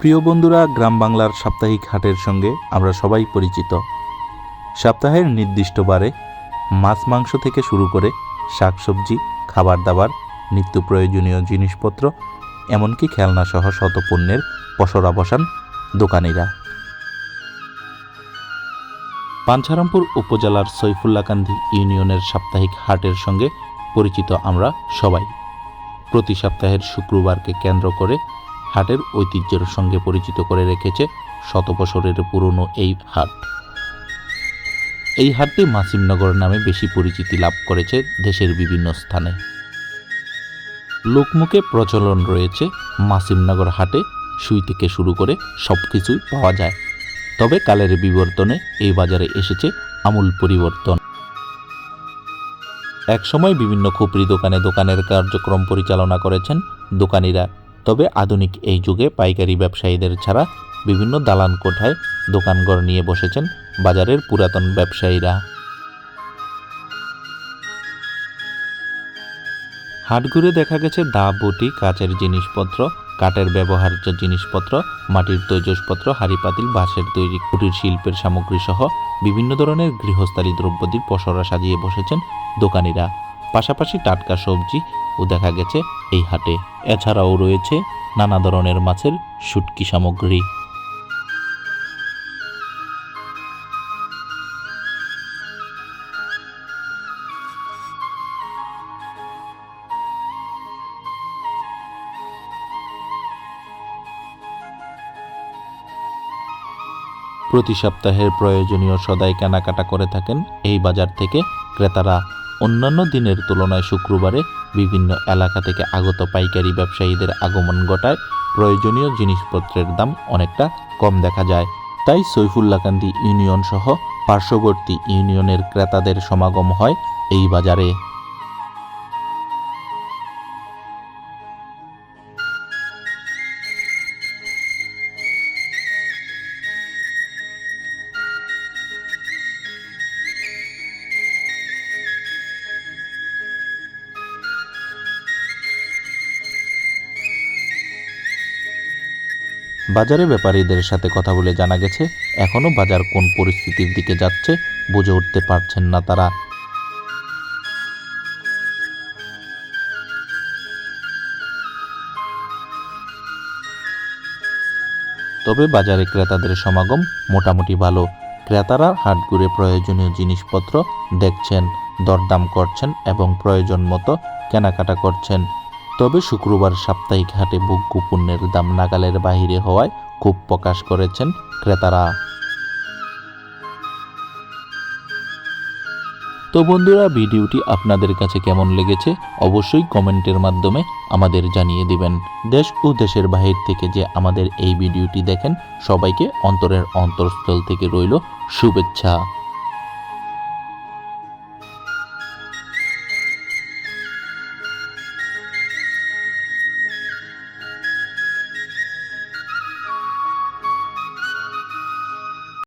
প্রিয় বন্ধুরা, গ্রাম বাংলার সাপ্তাহিক হাটের সঙ্গে আমরা সবাই পরিচিত। সপ্তাহের নির্দিষ্ট বারে মাছ মাংস থেকে শুরু করে শাকসবজি খাবার দাবার নিত্য প্রয়োজনীয় জিনিসপত্র, এমনকি খেলনাসহ শত পণ্যের পসরা বসান দোকানিরা। পাঞ্ছারামপুর উপজেলার সৈফুল্লাকান্দি ইউনিয়নের সাপ্তাহিক হাটের সঙ্গে পরিচিত আমরা সবাই। প্রতি সপ্তাহের শুক্রবারকে কেন্দ্র করে হাটের ঐতিহ্যের সঙ্গে পরিচিত করে রেখেছে শত বছরের পুরনো এই হাট। এই হাটটি মাসিমনগর নামে বেশি পরিচিতি লাভ করেছে দেশের বিভিন্ন স্থানে। লোকমুখে প্রচলন রয়েছে মাসিমনগর হাটে, সুই থেকে শুরু করে সব কিছুই পাওয়া যায়। তবে কালের বিবর্তনে এই বাজারে এসেছে আমূল পরিবর্তন। একসময় বিভিন্ন খুপড়ি দোকানে দোকানের কার্যক্রম পরিচালনা করেছেন দোকানিরা। তবে আধুনিক এই যুগে পাইকারি ব্যবসায়ীদের ছাড়া বিভিন্ন দালান কোঠায় দোকানঘর নিয়ে বসেছেন বাজারের পুরাতন ব্যবসায়ীরা। হাট ঘুরে দেখা গেছে দা, বটি, কাচের জিনিসপত্র, কাঠের ব্যবহার্য জিনিসপত্র, মাটির তৈজসপত্র হাড়ি পাতিল বাঁশের তৈরি কুটির শিল্পের সামগ্রী সহ বিভিন্ন ধরনের গৃহস্থালী দ্রব্যাদির পসরা সাজিয়ে বসেছেন দোকানিরা। পাশাপাশি টাটকা সবজি ও দেখা গেছে এই হাটে। এছাড়াও রয়েছে নানা ধরনের মাছের শুটকি সামগ্রী। প্রতি সপ্তাহের প্রয়োজনীয় সদাই কেনাকাটা করে থাকেন এই বাজার থেকে ক্রেতারা। অন্যান্য দিনের তুলনায় শুক্রবারে বিভিন্ন এলাকা থেকে আগত পাইকারি ব্যবসায়ীদের আগমন ঘটায় প্রয়োজনীয় জিনিসপত্রের দাম অনেকটা কম দেখা যায়। তাই সৈফুল্লাকান্দি ইউনিয়ন সহ পার্শ্ববর্তী ইউনিয়নের ক্রেতাদের সমাগম হয় এই বাজারে। বাজারে ব্যাপারীদের সাথে কথা বলে জানা গেছে, এখনও বাজার কোন পরিস্থিতির দিকে যাচ্ছে বুঝে উঠতে পারছেন না তারা। তবে বাজারে ক্রেতাদের সমাগম মোটামুটি ভালো। ক্রেতারা হাট ঘুরে প্রয়োজনীয় জিনিসপত্র দেখছেন, দরদাম করছেন এবং প্রয়োজন মতো কেনাকাটা করছেন। তবে শুক্রবার সাপ্তাহিক হাটে বুক পণ্যের দাম নাগালের বাহিরে হওয়ায় খুব প্রকাশ করেছেন ক্রেতারা। তো বন্ধুরা, ভিডিওটি আপনাদের কাছে কেমন লেগেছে অবশ্যই কমেন্টের মাধ্যমে আমাদের জানিয়ে দিবেন। দেশ ও দেশের বাহির থেকে যে আমাদের এই ভিডিওটি দেখেন, সবাইকে অন্তরের অন্তরস্থল থেকে রইল শুভেচ্ছা।